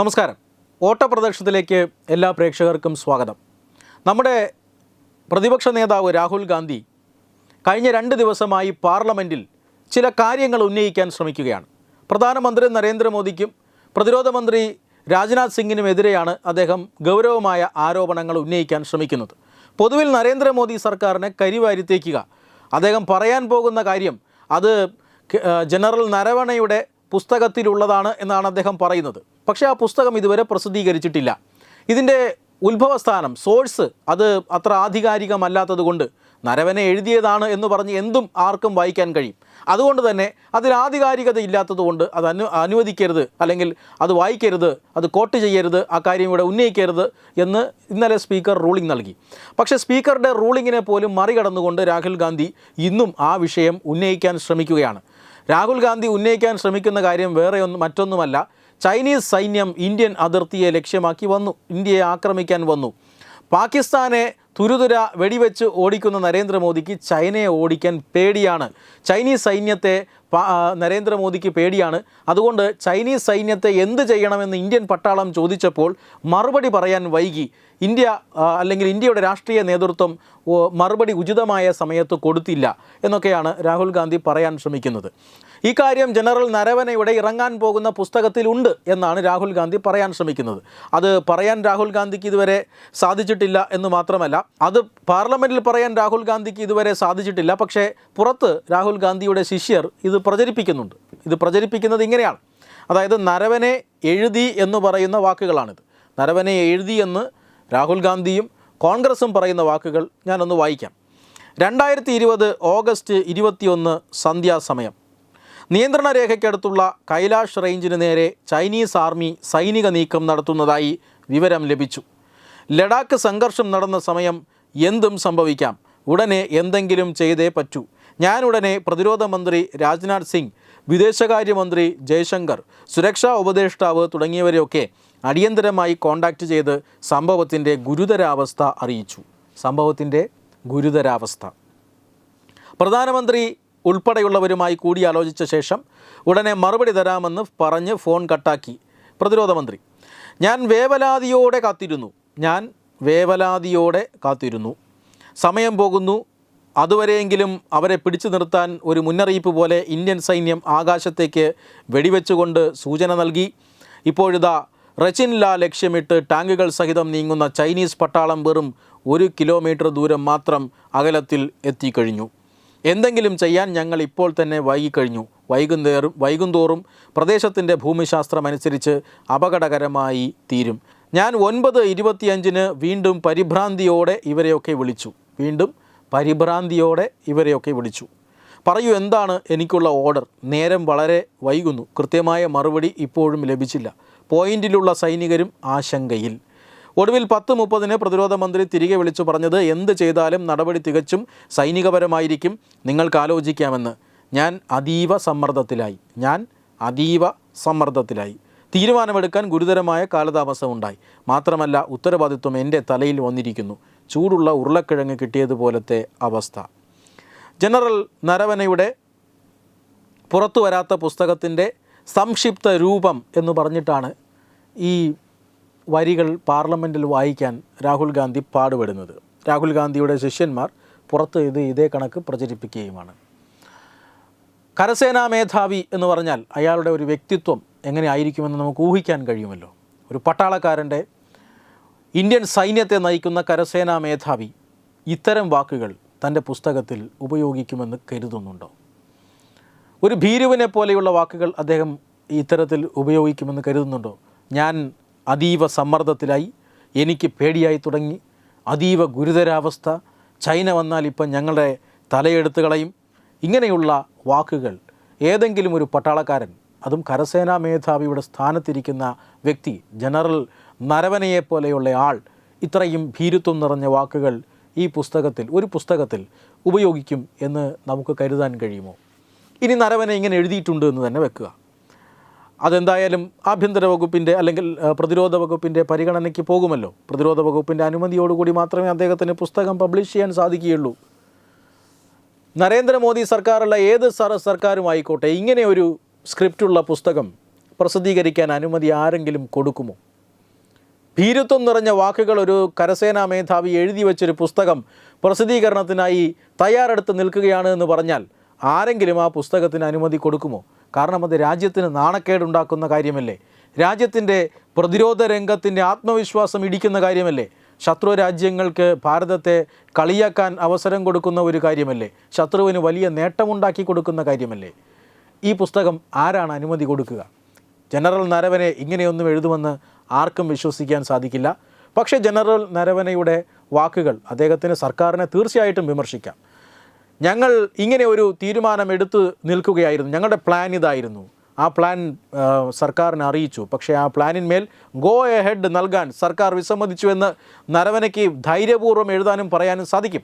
നമസ്കാരം. ഓട്ടപ്രദർശനത്തിലേക്ക് എല്ലാ പ്രേക്ഷകർക്കും സ്വാഗതം. നമ്മുടെ പ്രതിപക്ഷ നേതാവ് രാഹുൽ ഗാന്ധി കഴിഞ്ഞ രണ്ട് ദിവസമായി പാർലമെന്റിൽ ചില കാര്യങ്ങൾ ഉന്നയിക്കാൻ ശ്രമിക്കുകയാണ്. പ്രധാനമന്ത്രി നരേന്ദ്രമോദിക്കും പ്രതിരോധ മന്ത്രി രാജ്നാഥ് സിംഗിനുമെതിരെയാണ് അദ്ദേഹം ഗൗരവമായ ആരോപണങ്ങൾ ഉന്നയിക്കാൻ ശ്രമിക്കുന്നത്. പൊതുവിൽ നരേന്ദ്രമോദി സർക്കാരിനെ കരിവാരിത്തേക്കുക. അദ്ദേഹം പറയാൻ പോകുന്ന കാര്യം അത് ജനറൽ നരവണയുടെ പുസ്തകത്തിലുള്ളതാണ് എന്നാണ് അദ്ദേഹം പറയുന്നത്. പക്ഷേ ആ പുസ്തകം ഇതുവരെ പ്രസിദ്ധീകരിച്ചിട്ടില്ല. ഇതിന്റെ ഉത്ഭവസ്ഥാനം സോഴ്സ് അത് അത്ര ആധികാരികമല്ലാത്തതുകൊണ്ട് നരവനെ എഴുതിയതാണ് എന്ന് പറഞ്ഞ് എന്തും ആർക്കും വായിക്കാൻ കഴിയും. അതുകൊണ്ട് തന്നെ അതിൽ ആധികാരികത ഇല്ലാത്തതുകൊണ്ട് അത് അനു അനുവദിക്കരുത് അല്ലെങ്കിൽ അത് വായിക്കരുത് അത് കോട്ട് ചെയ്യരുത് ആ കാര്യം ഇവിടെ ഉന്നയിക്കരുത് എന്ന് ഇന്നലെ സ്പീക്കർ റൂളിംഗ് നൽകി. പക്ഷേ സ്പീക്കറുടെ റൂളിങ്ങിനെ പോലും മറികടന്നുകൊണ്ട് രാഹുൽ ഗാന്ധി ഇന്നും ആ വിഷയം ഉന്നയിക്കാൻ ശ്രമിക്കുകയാണ്. രാഹുൽ ഗാന്ധി ഉന്നയിക്കാൻ ശ്രമിക്കുന്ന കാര്യം വേറെ ഒന്നും മറ്റൊന്നുമല്ല. ചൈനീസ് സൈന്യം ഇന്ത്യൻ അതിർത്തിയെ ലക്ഷ്യമാക്കി വന്നു. ഇന്ത്യയെ ആക്രമിക്കാൻ വന്നു. പാകിസ്ഥാനെ തുരുതുര വെടിവെച്ച് ഓടിക്കുന്ന നരേന്ദ്രമോദിക്ക് ചൈനയെ ഓടിക്കാൻ പേടിയാണ്. ചൈനീസ് സൈന്യത്തെ നരേന്ദ്രമോദിക്ക് പേടിയാണ്. അതുകൊണ്ട് ചൈനീസ് സൈന്യത്തെ എന്ത് ചെയ്യണമെന്ന് ഇന്ത്യൻ പട്ടാളം ചോദിച്ചപ്പോൾ മറുപടി പറയാൻ വൈകി. ഇന്ത്യ അല്ലെങ്കിൽ ഇന്ത്യയുടെ രാഷ്ട്രീയ നേതൃത്വം മറുപടി ഉചിതമായ സമയത്ത് കൊടുത്തില്ല എന്നൊക്കെയാണ് രാഹുൽ ഗാന്ധി പറയാൻ ശ്രമിക്കുന്നത്. ഈ കാര്യം ജനറൽ നരവനയുടെ ഇറങ്ങാൻ പോകുന്ന പുസ്തകത്തിലുണ്ട് എന്നാണ് രാഹുൽ ഗാന്ധി പറയാൻ ശ്രമിക്കുന്നത്. അത് പറയാൻ രാഹുൽ ഗാന്ധിക്ക് ഇതുവരെ സാധിച്ചിട്ടില്ല എന്ന് മാത്രമല്ല അത് പാർലമെന്റിൽ പറയാൻ രാഹുൽ ഗാന്ധിക്ക് ഇതുവരെ സാധിച്ചിട്ടില്ല. പക്ഷേ പുറത്ത് രാഹുൽ ഗാന്ധിയുടെ ശിഷ്യർ ഇത് പ്രചരിപ്പിക്കുന്നുണ്ട്. ഇത് പ്രചരിപ്പിക്കുന്നത് ഇങ്ങനെയാണ്. അതായത് നരവനെ എഴുതി എന്ന് പറയുന്ന വാക്കുകളാണിത്. നരവനെ എഴുതി എന്ന് രാഹുൽ ഗാന്ധിയും കോൺഗ്രസും പറയുന്ന വാക്കുകൾ ഞാനൊന്ന് വായിക്കാം. രണ്ടായിരത്തി ഇരുപത് ഓഗസ്റ്റ് ഇരുപത്തിയൊന്ന് സന്ധ്യാസമയം. നിയന്ത്രണ രേഖയ്ക്കടുത്തുള്ള കൈലാഷ് റേഞ്ചിന് നേരെ ചൈനീസ് ആർമി സൈനിക നീക്കം നടത്തുന്നതായി വിവരം ലഭിച്ചു. ലഡാക്ക് സംഘർഷം നടന്ന സമയം എന്തും സംഭവിക്കാം. ഉടനെ എന്തെങ്കിലും ചെയ്തേ പറ്റൂ. ഞാനുടനെ പ്രതിരോധ മന്ത്രി രാജ്നാഥ് സിംഗ് വിദേശകാര്യമന്ത്രി ജയശങ്കർ സുരക്ഷാ ഉപദേഷ്ടാവ് തുടങ്ങിയവരെയൊക്കെ അടിയന്തരമായി കോണ്ടാക്ട് ചെയ്ത് സംഭവത്തിന്റെ ഗുരുതരാവസ്ഥ അറിയിച്ചു. സംഭവത്തിന്റെ ഗുരുതരാവസ്ഥ. പ്രധാനമന്ത്രി ഉൾപ്പെടെയുള്ളവരുമായി കൂടിയാലോചിച്ച ശേഷം ഉടനെ മറുപടി തരാമെന്ന് പറഞ്ഞ് ഫോൺ കട്ടാക്കി പ്രതിരോധ മന്ത്രി ഞാൻ വേവലാതിയോടെ കാത്തിരുന്നു. ഞാൻ വേവലാതിയോടെ കാത്തിരുന്നു. സമയം പോകുന്നു. അതുവരെയെങ്കിലും അവരെ പിടിച്ചു നിർത്താൻ ഒരു മുന്നറിയിപ്പ് പോലെ ഇന്ത്യൻ സൈന്യം ആകാശത്തേക്ക് വെടിവെച്ചുകൊണ്ട് സൂചന നൽകി. ഇപ്പോഴിതാ റച്ചിൻല ലക്ഷ്യമിട്ട് ടാങ്കുകൾ സഹിതം നീങ്ങുന്ന ചൈനീസ് പട്ടാളം വെറും ഒരു കിലോമീറ്റർ ദൂരം മാത്രം അകലത്തിൽ എത്തിക്കഴിഞ്ഞു. എന്തെങ്കിലും ചെയ്യാൻ ഞങ്ങൾ ഇപ്പോൾ തന്നെ വൈകിക്കഴിഞ്ഞു. വൈകുന്നേറും വൈകുന്തോറും പ്രദേശത്തിന്റെ ഭൂമിശാസ്ത്രമനുസരിച്ച് അപകടകരമായി തീരും. ഞാൻ ഒൻപത് ഇരുപത്തിയഞ്ചിന് വീണ്ടും പരിഭ്രാന്തിയോടെ ഇവരെയൊക്കെ വിളിച്ചു. വീണ്ടും പരിഭ്രാന്തിയോടെ ഇവരെയൊക്കെ വിളിച്ചു. പറയൂ എന്താണ് എനിക്കുള്ള ഓർഡർ? നേരം വളരെ വൈകുന്നു. കൃത്യമായ മറുപടി ഇപ്പോഴും ലഭിച്ചില്ല. പോയിന്റിലുള്ള സൈനികരും ആശങ്കയിൽ. ഒടുവിൽ പത്ത് മുപ്പതിന് പ്രതിരോധ മന്ത്രി തിരികെ വിളിച്ചു പറഞ്ഞത് എന്ത് ചെയ്താലും നടപടി തികച്ചും സൈനികപരമായിരിക്കും. നിങ്ങൾക്ക് ആലോചിക്കാമെന്ന്. ഞാൻ അതീവ സമ്മർദ്ദത്തിലായി. ഞാൻ അതീവ സമ്മർദ്ദത്തിലായി. തീരുമാനമെടുക്കാൻ ഗുരുതരമായ കാലതാമസമുണ്ടായി മാത്രമല്ല ഉത്തരവാദിത്വം എന്റെ തലയിൽ വന്നിരിക്കുന്നു. ചൂടുള്ള ഉരുളക്കിഴങ്ങ് കിട്ടിയതുപോലത്തെ അവസ്ഥ. ജനറൽ നരവനയുടെ പുറത്തു വരാത്ത പുസ്തകത്തിന്റെ സംക്ഷിപ്ത രൂപം എന്ന് പറഞ്ഞിട്ടാണ് ഈ വരികൾ പാർലമെന്റിൽ വായിക്കാൻ രാഹുൽ ഗാന്ധി പാടുപെടുന്നത്. രാഹുൽ ഗാന്ധിയുടെ ശിഷ്യന്മാർ പുറത്ത് ഇത് ഇതേ കണക്ക് പ്രചരിപ്പിക്കുകയുമാണ്. കരസേനാ മേധാവി എന്ന് പറഞ്ഞാൽ അയാളുടെ ഒരു വ്യക്തിത്വം എങ്ങനെയായിരിക്കുമെന്ന് നമുക്ക് ഊഹിക്കാൻ കഴിയുമല്ലോ. ഒരു പട്ടാളക്കാരന്റെ ഇന്ത്യൻ സൈന്യത്തെ നയിക്കുന്ന കരസേനാ മേധാവി ഇത്തരം വാക്കുകൾ തന്റെ പുസ്തകത്തിൽ ഉപയോഗിക്കുമെന്ന് കരുതുന്നുണ്ടോ? ഒരു ഭീരുവിനെ പോലെയുള്ള വാക്കുകൾ അദ്ദേഹം ഇത്തരത്തിൽ ഉപയോഗിക്കുമെന്ന് കരുതുന്നുണ്ടോ? ഞാൻ അതീവ സമ്മർദ്ദത്തിലായി. എനിക്ക് പേടിയായി തുടങ്ങി. അതീവ ഗുരുതരാവസ്ഥ. ചൈന വന്നാൽ ഇപ്പം ഞങ്ങളുടെ തലയെടുത്ത് കളയും. ഇങ്ങനെയുള്ള വാക്കുകൾ ഏതെങ്കിലും ഒരു പട്ടാളക്കാരൻ അതും കരസേനാ മേധാവിയുടെ സ്ഥാനത്തിരിക്കുന്ന വ്യക്തി ജനറൽ നരവനയെ പോലെയുള്ള ആൾ ഇത്രയും ഭീരുത്വം നിറഞ്ഞ വാക്കുകൾ ഈ പുസ്തകത്തിൽ ഒരു പുസ്തകത്തിൽ ഉപയോഗിക്കും എന്ന് നമുക്ക് കരുതാൻ കഴിയുമോ? ഇനി നരവനെ ഇങ്ങനെ എഴുതിയിട്ടുണ്ട് എന്ന് തന്നെ വെക്കുക. അതെന്തായാലും ആഭ്യന്തര വകുപ്പിന്റെ അല്ലെങ്കിൽ പ്രതിരോധ വകുപ്പിന്റെ പരിഗണനയ്ക്ക് പോകുമല്ലോ. പ്രതിരോധ വകുപ്പിന്റെ അനുമതിയോടുകൂടി മാത്രമേ അദ്ദേഹത്തിന് പുസ്തകം പബ്ലിഷ് ചെയ്യാൻ സാധിക്കുകയുള്ളൂ. നരേന്ദ്രമോദി സർക്കാരുള്ള ഏത് സർ സർക്കാരും ആയിക്കോട്ടെ ഇങ്ങനെ ഒരു സ്ക്രിപ്റ്റുള്ള പുസ്തകം പ്രസിദ്ധീകരിക്കാൻ അനുമതി ആരെങ്കിലും കൊടുക്കുമോ? ഭീരുത്വം നിറഞ്ഞ വാക്കുകൾ ഒരു കരസേനാ മേധാവി എഴുതി വെച്ചൊരു പുസ്തകം പ്രസിദ്ധീകരണത്തിനായി തയ്യാറെടുത്ത് നിൽക്കുകയാണ് എന്ന് പറഞ്ഞാൽ ആരെങ്കിലും ആ പുസ്തകത്തിന് അനുമതി കൊടുക്കുമോ? കാരണം അത് രാജ്യത്തിന് നാണക്കേടുണ്ടാക്കുന്ന കാര്യമല്ലേ? രാജ്യത്തിന്റെ പ്രതിരോധ രംഗത്തിന്റെ ആത്മവിശ്വാസം ഇടിക്കുന്ന കാര്യമല്ലേ? ശത്രു രാജ്യങ്ങൾക്ക് ഭാരതത്തെ കളിയാക്കാൻ അവസരം കൊടുക്കുന്ന ഒരു കാര്യമല്ലേ? ശത്രുവിന് വലിയ നേട്ടമുണ്ടാക്കി കൊടുക്കുന്ന കാര്യമല്ലേ? ഈ പുസ്തകം ആരാണ് അനുമതി കൊടുക്കുക? ജനറൽ നരവനെ ഇങ്ങനെയൊന്നും എഴുതുമെന്ന് ആർക്കും വിശ്വസിക്കാൻ സാധിക്കില്ല. പക്ഷേ ജനറൽ നരവനയുടെ വാക്കുകൾ അദ്ദേഹത്തിന് സർക്കാരിനെ തീർച്ചയായിട്ടും വിമർശിക്കാം. ഞങ്ങൾ ഇങ്ങനെ ഒരു തീരുമാനം എടുത്ത് നിൽക്കുകയായിരുന്നു. ഞങ്ങളുടെ പ്ലാൻ ഇതായിരുന്നു. ആ പ്ലാൻ സർക്കാരിനെ അറിയിച്ചു. പക്ഷേ ആ പ്ലാനിന്മേൽ ഗോ എ ഹെഡ് നൽകാൻ സർക്കാർ വിസമ്മതിച്ചു എന്ന് നരവനയ്ക്ക് ധൈര്യപൂർവം എഴുതാനും പറയാനും സാധിക്കും.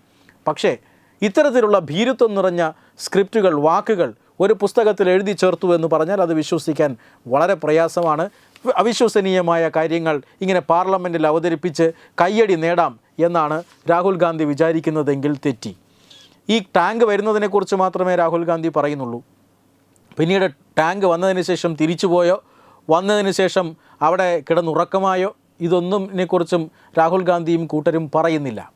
പക്ഷേ ഇത്തരത്തിലുള്ള ഭീരുത്വം നിറഞ്ഞ സ്ക്രിപ്റ്റുകൾ വാക്കുകൾ ഒരു പുസ്തകത്തിൽ എഴുതി ചേർത്തു എന്ന് പറഞ്ഞാൽ അത് വിശ്വസിക്കാൻ വളരെ പ്രയാസമാണ്. അവിശ്വസനീയമായ കാര്യങ്ങൾ ഇങ്ങനെ പാർലമെന്റിൽ അവതരിപ്പിച്ച് കയ്യടി നേടാം എന്നാണ് രാഹുൽ ഗാന്ധി വിചാരിക്കുന്നതെങ്കിൽ തെറ്റി. ഈ ടാങ്ക് വരുന്നതിനെക്കുറിച്ച് മാത്രമേ രാഹുൽ ഗാന്ധി പറയുന്നുള്ളൂ. പിന്നീട് ടാങ്ക് വന്നതിന് ശേഷം തിരിച്ചുപോയോ വന്നതിന് ശേഷം അവിടെ കിടന്നുറക്കമായോ? ഇതൊന്നിനെക്കുറിച്ചും രാഹുൽ ഗാന്ധിയും കൂട്ടരും പറയുന്നില്ല.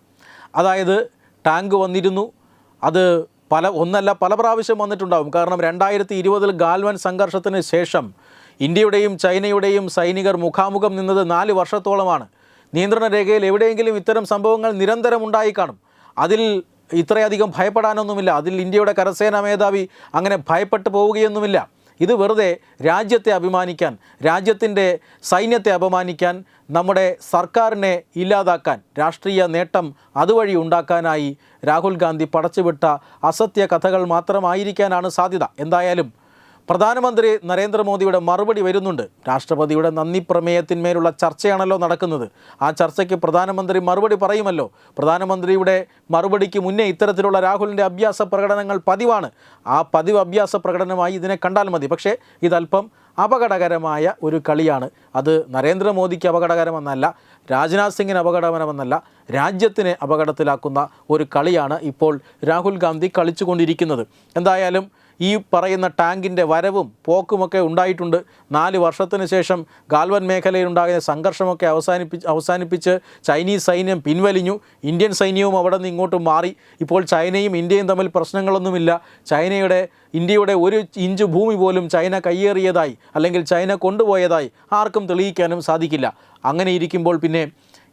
അതായത് ടാങ്ക് വന്നിരുന്നു. അത് പല ഒന്നല്ല പല പ്രാവശ്യം വന്നിട്ടുണ്ടാകും കാരണം രണ്ടായിരത്തി ഇരുപതിൽ ഗാൽവൻ സംഘർഷത്തിന് ശേഷം ഇന്ത്യയുടെയും ചൈനയുടെയും സൈനികർ മുഖാമുഖം നിന്നത് നാല് വർഷത്തോളമാണ്. നിയന്ത്രണ രേഖയിൽ എവിടെയെങ്കിലും ഇത്തരം സംഭവങ്ങൾ നിരന്തരം ഉണ്ടായി കാണും. അതിൽ ഇത്രയധികം ഭയപ്പെടാനൊന്നുമില്ല. അതിൽ ഇന്ത്യയുടെ കരസേനാ മേധാവി അങ്ങനെ ഭയപ്പെട്ടു പോവുകയൊന്നുമില്ല. ഇത് വെറുതെ രാജ്യത്തെ അഭിമാനിക്കാൻ രാജ്യത്തിന്റെ സൈന്യത്തെ അപമാനിക്കാൻ നമ്മുടെ സർക്കാരിനെ ഇല്ലാതാക്കാൻ രാഷ്ട്രീയ നേട്ടം അതുവഴി ഉണ്ടാക്കാനായി രാഹുൽ ഗാന്ധി പടച്ചുവിട്ട അസത്യ കഥകൾ മാത്രമായിരിക്കാനാണ് സാധ്യത. എന്തായാലും പ്രധാനമന്ത്രി നരേന്ദ്രമോദിയുടെ മറുപടി വരുന്നുണ്ട്. രാഷ്ട്രപതിയുടെ നന്ദി പ്രമേയത്തിന്മേലുള്ള ചർച്ചയാണല്ലോ നടക്കുന്നത്. ആ ചർച്ചയ്ക്ക് പ്രധാനമന്ത്രി മറുപടി പറയുമല്ലോ. പ്രധാനമന്ത്രിയുടെ മറുപടിക്ക് മുന്നേ ഇത്തരത്തിലുള്ള രാഹുലിന്റെ അഭ്യാസ പ്രകടനങ്ങൾ പതിവാണ്. ആ പതിവ് അഭ്യാസ പ്രകടനമായി ഇതിനെ കണ്ടാൽ മതി. പക്ഷേ ഇതല്പം അപകടകരമായ ഒരു കളിയാണ്. അത് നരേന്ദ്രമോദിക്ക് അപകടകരമെന്നല്ല രാജ്നാഥ് സിംഗിന് അപകടകരമെന്നല്ല രാജ്യത്തിനെ അപകടത്തിലാക്കുന്ന ഒരു കളിയാണ് ഇപ്പോൾ രാഹുൽ ഗാന്ധി കളിച്ചുകൊണ്ടിരിക്കുന്നത്. എന്തായാലും ഈ പറയുന്ന ടാങ്കിന്റെ വരവും പോക്കുമൊക്കെ ഉണ്ടായിട്ടുണ്ട്. നാല് വർഷത്തിന് ശേഷം ഗാൽവൻ മേഖലയിലുണ്ടാകുന്ന സംഘർഷമൊക്കെ അവസാനിപ്പിച്ച് അവസാനിപ്പിച്ച് ചൈനീസ് സൈന്യം പിൻവലിഞ്ഞു. ഇന്ത്യൻ സൈന്യവും അവിടെ നിന്ന് ഇങ്ങോട്ട് മാറി. ഇപ്പോൾ ചൈനയും ഇന്ത്യയും തമ്മിൽ പ്രശ്നങ്ങളൊന്നുമില്ല. ചൈനയുടെ ഇന്ത്യയുടെ ഒരു ഇഞ്ച് ഭൂമി പോലും ചൈന കയ്യേറിയതായി അല്ലെങ്കിൽ ചൈന കൊണ്ടുപോയതായി ആർക്കും തെളിയിക്കാനും സാധിക്കില്ല. അങ്ങനെ ഇരിക്കുമ്പോൾ പിന്നെ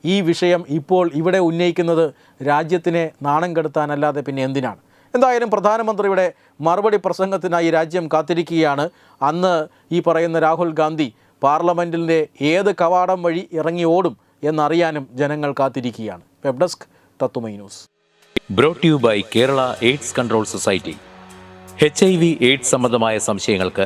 ഈ വിഷയം ഇപ്പോൾ ഇവിടെ ഉന്നയിക്കുന്നത് രാജ്യത്തിനെ നാണം കെടുത്താനല്ലാതെ പിന്നെ എന്തിനാണ്? എന്തായാലും പ്രധാനമന്ത്രിയുടെ മറുപടി പ്രസംഗത്തിനായി രാജ്യം കാത്തിരിക്കുകയാണ്. അന്ന് ഈ പറയുന്ന രാഹുൽ ഗാന്ധി പാർലമെന്റിന്റെ ഏത് കവാടം വഴി ഇറങ്ങി ഓടും എന്നറിയാനും ജനങ്ങൾ കാത്തിരിക്കുകയാണ്. വെബ് ഡെസ്ക് തത്തുമൈ news. Brought you by Kerala AIDS control society H I V AIDS സംബന്ധമായ സംശയങ്ങൾക്ക്